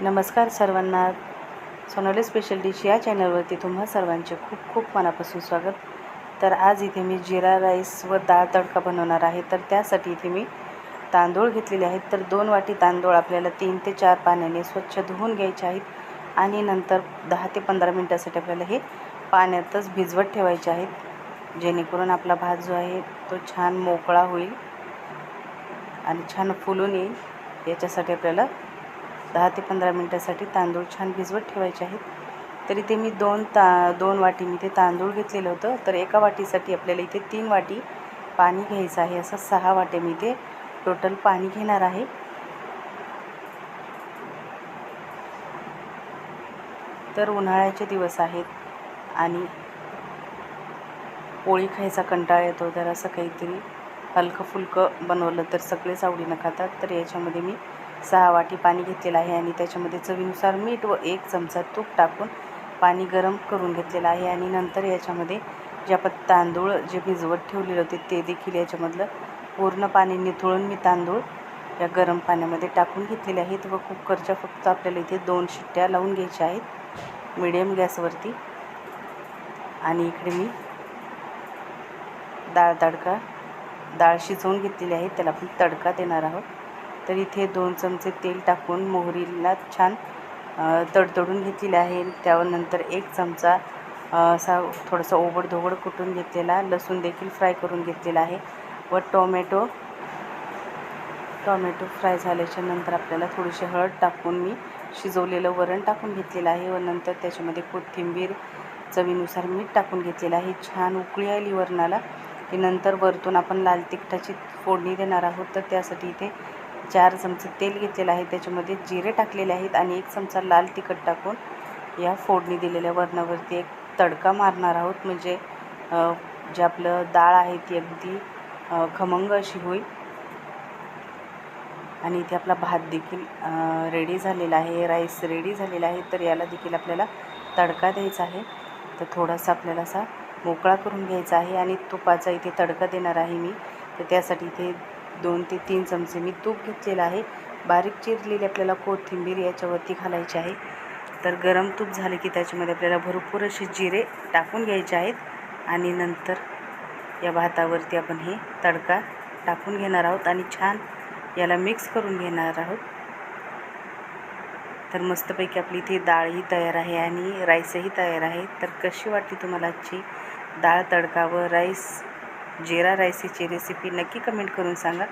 नमस्कार सर्वांना. Sonali special dish या चॅनलवरती तुम्हा सर्वांचे खूप खूप मनापासून स्वागत. तर आज इथे मी जिरा राईस व डाळ तडका बनवणार आहे. तर त्यासाठी इथे मी तांदूळ घेतलेले आहेत. तर दोन वाटी तांदूळ आपल्याला तीन ते चार पाण्याने स्वच्छ धुवून घ्यायचे आहेत. आणि नंतर दहा ते पंधरा मिनटासाठी आपल्याला हे पाण्यातच भिजवत ठेवायचे आहेत. जेणेकरून आपला भात जो आहे तो छान मोकळा होईल आणि छान फुलून येईल. याच्यासाठी आपल्याला दहा ते पंधरा मिनटासाठी तांदूळ छान भिजवत ठेवायचे आहेत. तर इथे मी दोन ता दोन वाटी मी ते तांदूळ घेतलेलं होतं. तर एका वाटीसाठी आपल्याला इथे तीन वाटी पाणी घ्यायचं आहे. असं सहा वाटे मी ते टोटल पाणी घेणार आहे. तर उन्हाळ्याचे दिवस आहेत आणि पोळी खायचा कंटाळा येतो. तर असं काहीतरी हलकं फुलकं बनवलं तर सगळेच आवडीनं खातात. तर याच्यामध्ये मी सहा वाटी पाणी घेतलेलं आहे आणि त्याच्यामध्ये चवीनुसार मीठ व एक चमचा तूप टाकून पाणी गरम करून घेतलेलं आहे आणि नंतर याच्यामध्ये जे आपण तांदूळ जे भिजवत ठेवलेले होते ते देखील याच्यामधलं पूर्ण पाणी निथळून मी तांदूळ या गरम पाण्यामध्ये टाकून घेतलेले आहेत व कुकरच्या फक्त आपल्याला इथे दोन शिट्ट्या लावून घ्यायच्या आहेत. मिडियम गॅसवरती. आणि इकडे मी डाळ तडका डाळ शिजवून घेतलेली आहे त्याला आपण तडका देणार आहोत. तर इथे दोन चमचे तेल टाकून मोहरीला छान तडतडून घेतलेले आहे. त्यानंतर एक चमचा असा थोडासा ओबडधोबड कुटून घेतलेला लसूण देखील फ्राय करून घेतलेला आहे व टोमॅटो टोमॅटो फ्राय झाल्याच्यानंतर आपल्याला थोडीशी हळद टाकून मी शिजवलेलं वरण टाकून घेतलेलं आहे व नंतर त्याच्यामध्ये कोथिंबीर चवीनुसार मीठ टाकून घेतलेलं आहे. छान उकळी आली वरणाला की नंतर वरतून आपण लाल तिखटाची फोडणी देणार आहोत. तर त्यासाठी इथे चार चमचे तेल घेतलेलं आहे. त्याच्यामध्ये जिरे टाकलेले आहेत आणि एक चमचा लाल तिखट टाकून या फोडणी दिलेल्या वरणावरती एक तडका मारणार आहोत. म्हणजे जे आपलं डाळ आहे ती अगदी खमंग अशी होईल. आणि इथे आपला भात देखील रेडी झालेला आहे. राईस रेडी झालेला आहे. तर याला देखील आपल्याला तडका द्यायचा आहे. तर थोडासा आपल्याला असा मोकळा करून घ्यायचा आहे. आणि तुपाचा इथे तडका देणार आहे मी. तर त्यासाठी इथे दोन ते तीन चमचे मी तूप घेतलेलं आहे. बारीक चिरलेली आपल्याला कोथिंबीर याच्यावरती घालायची आहे. तर गरम तूप झालं की त्याच्यामध्ये आपल्याला भरपूर असे जिरे टाकून घ्यायचे आहेत. आणि नंतर या भातावरती आपण हे तडका टाकून घेणार आहोत आणि छान याला मिक्स करून घेणार आहोत. तर मस्तपैकी आपली इथे डाळही तयार आहे आणि राईसही तयार आहे. तर कशी वाटली तुम्हाला आजची डाळ तडका व राईस? जिरा राईसीची रेसिपी नक्की कमेंट करून सांगा.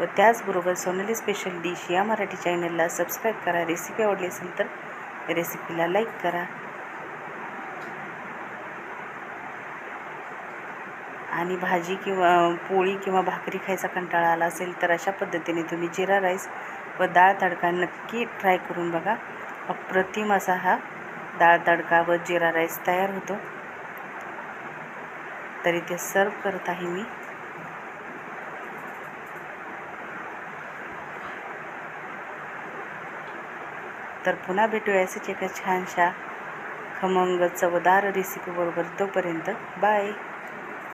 व त्याचबरोबर सोनाली स्पेशल डिश या मराठी चॅनलला सबस्क्राईब करा. रेसिपी आवडली असेल तर रेसिपीला लाईक करा. आणि भाजी किंवा पोळी किंवा भाकरी खायचा कंटाळा आला असेल तर अशा पद्धतीने तुम्ही जिरा राईस व डाळ तडका नक्की ट्राय करून बघा. अप्रतिम असा हा डाळ तडका व जिरा राईस तयार होतो. तरी ते सर्व करत आहे मी. तर पुन्हा भेटूया असेच एका छानशा खमंग चवदार रेसिपीबरोबर तोपर्यंत. बाय